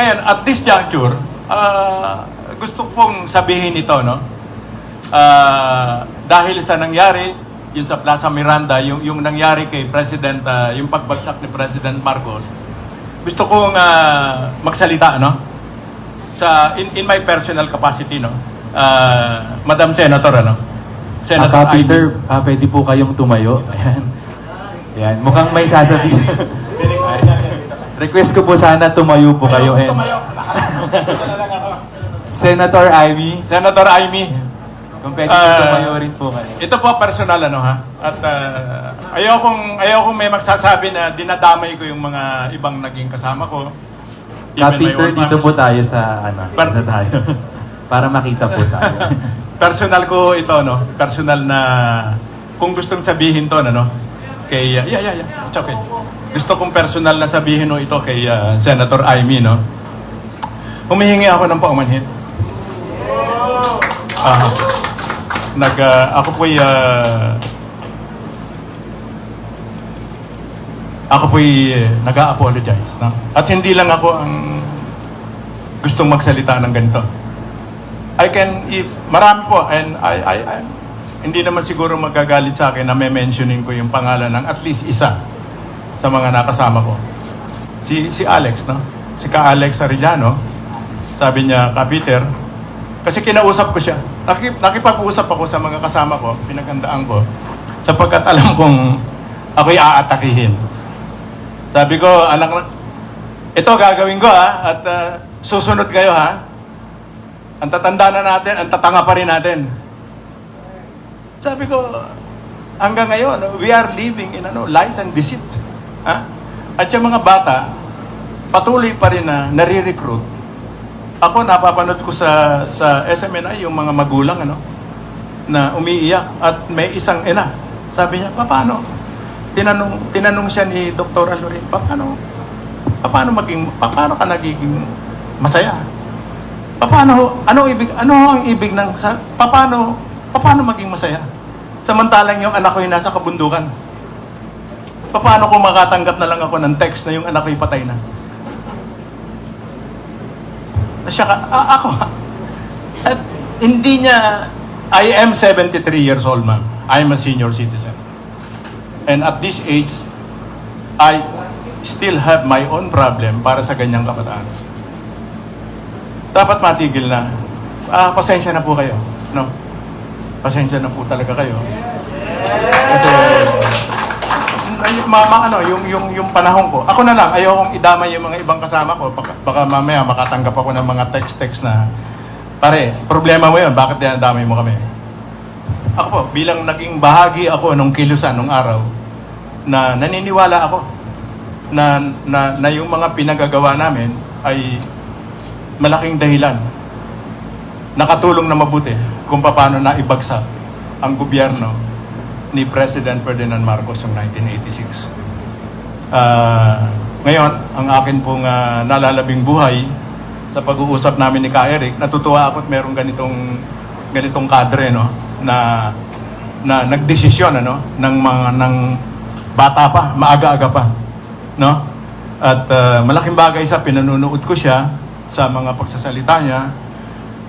ngayon, at this juncture, ah, gusto kong sabihin ito, no? Ah, dahil sa nangyari, yun sa Plaza Miranda, yung, yung nangyari kay President, ah, yung pagbagsak ni President Marcos, gusto kong ah, magsalita, no? Sa, in, in my personal capacity, no? Ah, Madam Senator, ano? Aka Ivy. Peter, ah, pwede po kayong tumayo. Ayan. Ayan. Mukhang may sasabihin. Request ko po sana tumayo po kayo. And, Senator Ivy, Senator Amy, kung pwede po Ah, tumayo rin po kayo. Ito po personal ano ha. At uh, ayokong ayokong may magsasabi na dinadamay ko yung mga ibang naging kasama ko. Even my own dito family. po tayo sa ano, Par- dito tayo. Para makita po tayo. Personal ko ito no. Personal na kung gustong sabihin to ano kay uh, yeah yeah yeah. It's okay. Gusto kong personal na sabihin no ito kay uh, Senator Amy no. Humihingi ako ng paumanhin. Ah. Nag uh, ako po'y uh, ako po'y uh, nag-apologize no? At hindi lang ako ang gustong magsalita ng ganito. I can, if, marami po, and I, I, I, hindi naman siguro magagalit sa akin na may mentioning ko yung pangalan ng at least isa sa mga nakasama ko. Si, si Alex, no? Si ka Alex Arellano, sabi niya, ka Peter, kasi kinausap ko siya. Nakip, nakipag-usap ako sa mga kasama ko, pinaghandaan ko, sapagkat alam kong ako'y aatakihin. Sabi ko, anak, ito gagawin ko ha, at ah, susunod kayo ha. Ang tatanda na natin, ang tatanga pa rin natin. Sabi ko, hanggang ngayon, we are living in ano, lies and deceit. Ha? At yung mga bata, patuloy pa rin na nare-recruit. Ako, napapanood ko sa, sa SMNI yung mga magulang, ano, na umiiyak at may isang ina. Sabi niya, paano? Tinanong, tinanong siya ni Dr. Alorin, paano, paano maging, paano ka nagiging masaya? Paano, ano ibig, ano ang ibig ng, paano, paano maging masaya? Samantalang yung anak ko yung nasa kabundukan. Paano kung makatanggap na lang ako ng text na yung anak ko patay na? Siya ka, a- ako, at hindi niya, I am 73 years old, ma'am. I am a senior citizen. And at this age, I still have my own problem para sa ganyang kabataan. Dapat matigil na. Ah, pasensya na po kayo. No? Pasensya na po talaga kayo. Kasi mama ano, yung yung yung panahon ko. Ako na lang, ayokong idamay yung mga ibang kasama ko. Baka, baka mamaya makatanggap ako ng mga text-text na pare, problema mo 'yun, bakit dinadamay mo kami? Ako po, bilang naging bahagi ako nung kilusan nung araw na naniniwala ako na na, na yung mga pinagagawa namin ay malaking dahilan nakatulong na mabuti kung paano na ibagsak ang gobyerno ni President Ferdinand Marcos noong 1986. Ah, ngayon, ang akin pong ah, nalalabing buhay sa pag-uusap namin ni Ka Eric, natutuwa ako at merong ganitong ganitong kadre no na na nagdesisyon ano ng mga ng bata pa, maaga-aga pa, no? At ah, malaking bagay sa pinanunood ko siya sa mga pagsasalita niya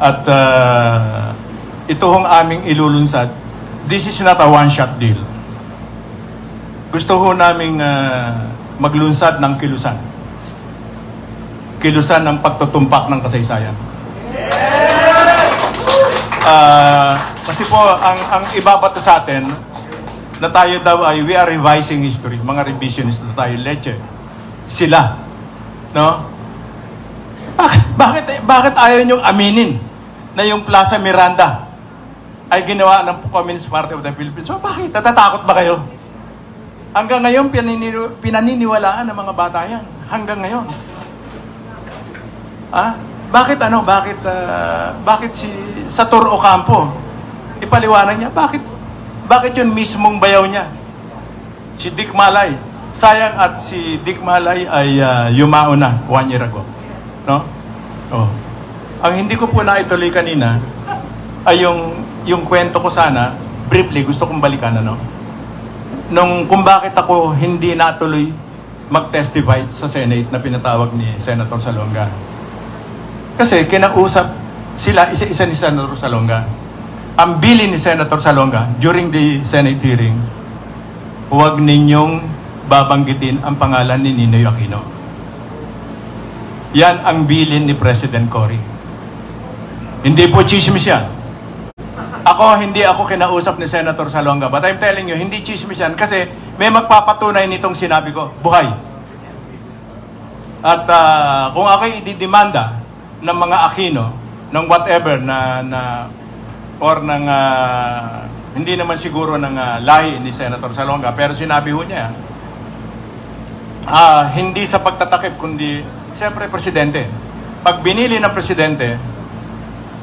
at ah, ito hong aming ilulunsad. This is not a one-shot deal. Gusto ho naming ah, maglunsad ng kilusan. Kilusan ng pagtutumpak ng kasaysayan. Ah, kasi po, ang, ang ibabato sa atin, na tayo daw ay we are revising history. Mga revisionist na tayo, leche. Sila. No? Bakit, bakit, bakit ayaw niyong aminin na yung Plaza Miranda ay ginawa ng Communist Party of the Philippines? So bakit? Natatakot ba kayo? Hanggang ngayon, pinanini- pinaniniwalaan ng mga bata yan. Hanggang ngayon. Ah, bakit ano? Bakit ah, bakit si Sator Ocampo ipaliwanag niya bakit bakit yun mismong bayaw niya? Si Dick Malay. Sayang at si Dick Malay ay ah, yumao na one year ago. No? Oh. Ang hindi ko po naituloy kanina ay yung yung kwento ko sana briefly gusto kong balikan ano. Nung kung bakit ako hindi natuloy mag-testify sa Senate na pinatawag ni Senator Salonga. Kasi kinausap sila isa-isa ni Senator Salonga. Ang bili ni Senator Salonga during the Senate hearing, huwag ninyong babanggitin ang pangalan ni Ninoy Aquino. Yan ang bilin ni President Cory. Hindi po chismis yan. Ako, hindi ako kinausap ni Senator Salonga. But I'm telling you, hindi chismis yan kasi may magpapatunay nitong sinabi ko, buhay. At ah, kung ako'y ididemanda ng mga Aquino, ng whatever na, na or ng ah, hindi naman siguro ng ah, lahi ni Senator Salonga, pero sinabi ho niya, ah, hindi sa pagtatakip, kundi siyempre presidente. Pag binili ng presidente,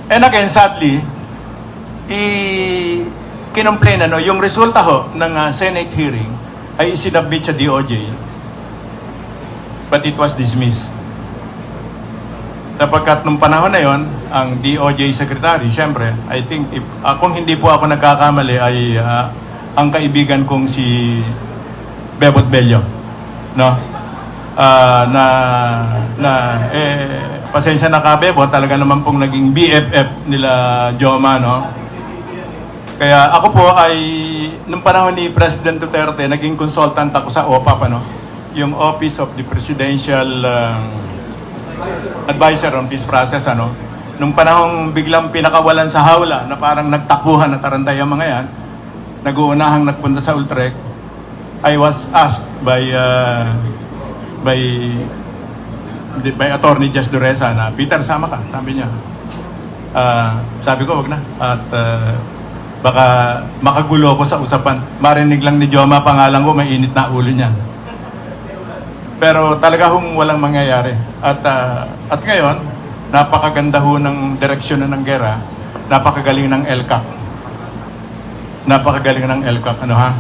and again, sadly, i kinomplain ano, yung resulta ho ng ah, Senate hearing ay isinabit sa DOJ but it was dismissed. Sapagkat nung panahon na yon, ang DOJ Secretary, siyempre, I think, if, ah, kung hindi po ako nagkakamali, ay ah, ang kaibigan kong si Bebot Bello. No? Ah, na, na, eh, pasensya na ka, Bebot, talaga naman pong naging BFF nila Joma, no? Kaya ako po ay, nung panahon ni President Duterte, naging consultant ako sa OPAP, ano? Yung Office of the Presidential um, Advisor on Peace Process, ano? Nung panahong biglang pinakawalan sa hawla, na parang nagtakbuhan na tarantay ang mga yan, nag-uunahang nagpunta sa Ultrec, I was asked by, uh, by, by Attorney Just Duresa na, Peter, sama ka, sabi niya. Ah, sabi ko, wag na. At ah, baka makagulo ko sa usapan. Marinig lang ni Joma pangalan ko, may init na ulo niya. Pero talaga hong walang mangyayari. At, ah, at ngayon, napakaganda ho ng direksyon na ng gera. Napakagaling ng LCAC. Napakagaling ng LCAC. Ano ha?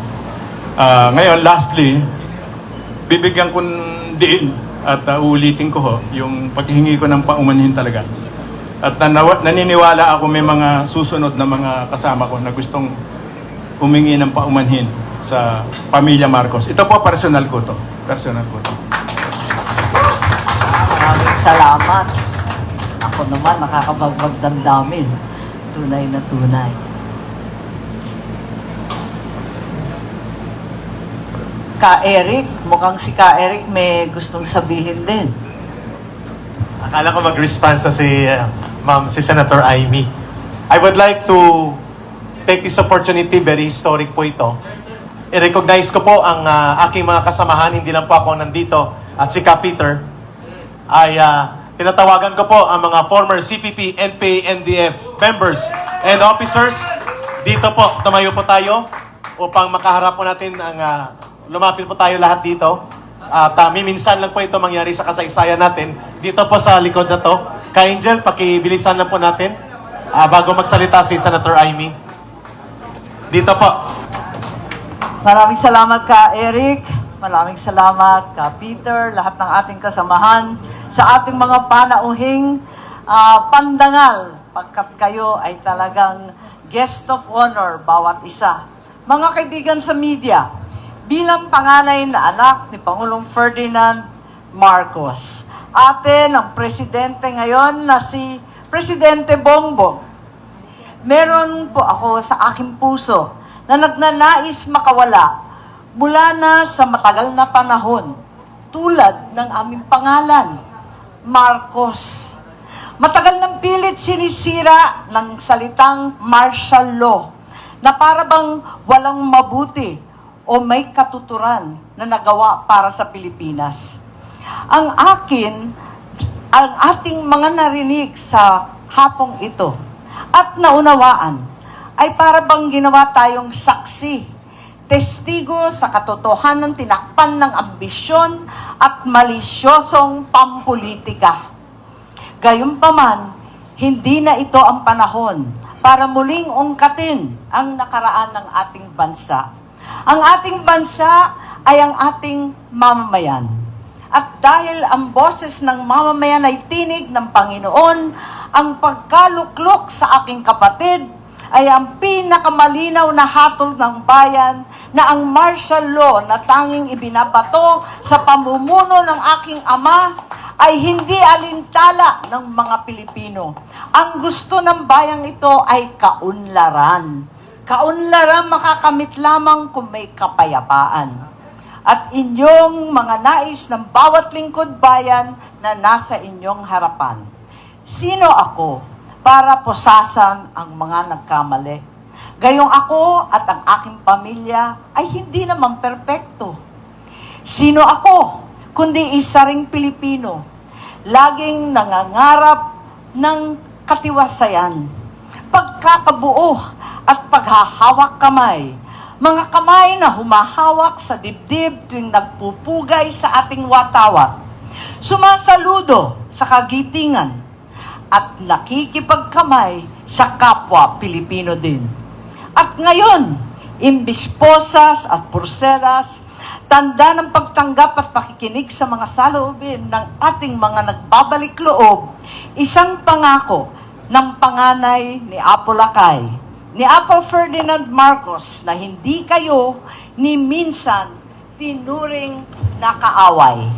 Ah, ngayon, lastly, bibigyan ko diin at uh, uulitin ko ho yung paghihingi ko ng paumanhin talaga. At nanawa, naniniwala ako may mga susunod na mga kasama ko na gustong humingi ng paumanhin sa pamilya Marcos. Ito po personal ko to. Personal ko to. Maraming salamat. Ako naman, nakakabagbag damdamin. Tunay na tunay. Ka Eric, mukhang si Ka Eric may gustong sabihin din. Akala ko mag-response na si, uh, ma'am, si Senator Amy. I would like to take this opportunity, very historic po ito. I-recognize ko po ang uh, aking mga kasamahan, hindi lang po ako nandito, at si Ka Peter, ay uh, tinatawagan ko po ang mga former CPP, NPA, NDF members and officers. Dito po, tumayo po tayo upang makaharap po natin ang uh, lumapit po tayo lahat dito. At uh, minsan lang po ito mangyari sa kasaysayan natin. Dito po sa likod na to. Ka-Angel, pakibilisan lang po natin ah, bago magsalita si Senator Amy. Dito po. Maraming salamat ka Eric. Maraming salamat ka Peter, lahat ng ating kasamahan sa ating mga panauhing ah, pandangal pagkat kayo ay talagang guest of honor bawat isa. Mga kaibigan sa media, bilang panganay na anak ni Pangulong Ferdinand Marcos, ate ng presidente ngayon na si Presidente Bongbong, meron po ako sa aking puso na nagnanais makawala mula na sa matagal na panahon tulad ng aming pangalan, Marcos. Matagal ng pilit sinisira ng salitang martial law na para bang walang mabuti o may katuturan na nagawa para sa Pilipinas. Ang akin, ang ating mga narinig sa hapong ito at naunawaan ay para bang ginawa tayong saksi, testigo sa katotohanan tinakpan ng ambisyon at malisyosong pampolitika. Gayunpaman, hindi na ito ang panahon para muling ungkatin ang nakaraan ng ating bansa. Ang ating bansa ay ang ating mamamayan. At dahil ang boses ng mamamayan ay tinig ng Panginoon, ang pagkaluklok sa aking kapatid ay ang pinakamalinaw na hatol ng bayan na ang martial law na tanging ibinabato sa pamumuno ng aking ama ay hindi alintala ng mga Pilipino. Ang gusto ng bayang ito ay kaunlaran. Kaunlaran makakamit lamang kung may kapayapaan. At inyong mga nais ng bawat lingkod bayan na nasa inyong harapan. Sino ako para posasan ang mga nagkamali? Gayong ako at ang aking pamilya ay hindi naman perpekto. Sino ako kundi isa ring Pilipino, laging nangangarap ng katiwasayan, pagkakabuo at paghahawak kamay, mga kamay na humahawak sa dibdib tuwing nagpupugay sa ating watawat, sumasaludo sa kagitingan, at nakikipagkamay sa kapwa Pilipino din. At ngayon, imbis posas at purseras, tanda ng pagtanggap at pakikinig sa mga saloobin ng ating mga nagbabalik loob, isang pangako ng panganay ni Apo Lakay, ni Apo Ferdinand Marcos na hindi kayo ni minsan tinuring na kaaway.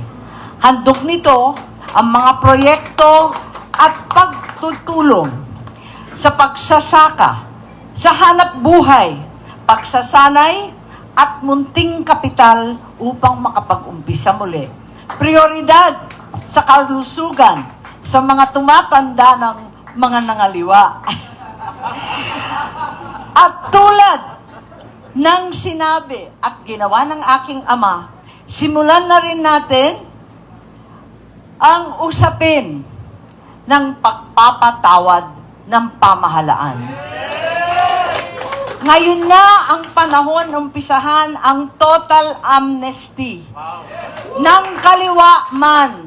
Handog nito ang mga proyekto at pagtutulong sa pagsasaka, sa hanap buhay, pagsasanay, at munting kapital upang makapag-umpisa muli. Prioridad sa kalusugan sa mga tumatanda ng mga nangaliwa. at tulad ng sinabi at ginawa ng aking ama, simulan na rin natin ang usapin ng pagpapatawad ng pamahalaan. Ngayon na ang panahon umpisahan ang total amnesty ng kaliwa man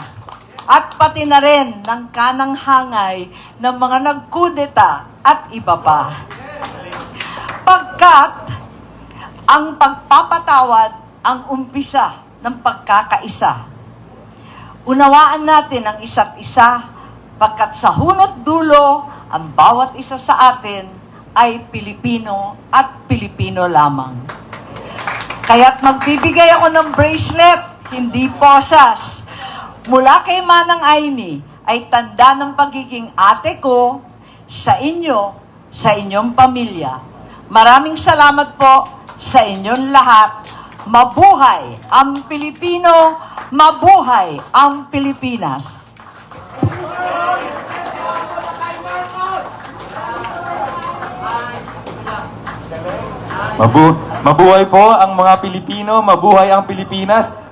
at pati na rin ng kanang hangay ng mga nagkudeta at iba pa. Pagkat ang pagpapatawad ang umpisa ng pagkakaisa. Unawaan natin ang isa't isa pagkat sa hunot dulo, ang bawat isa sa atin ay Pilipino at Pilipino lamang. Kaya't magbibigay ako ng bracelet, hindi posas. Mula kay Manang Aini ay tanda ng pagiging ate ko sa inyo, sa inyong pamilya. Maraming salamat po sa inyong lahat. Mabuhay ang Pilipino, mabuhay ang Pilipinas. Mabu mabuhay po ang mga Pilipino, mabuhay ang Pilipinas.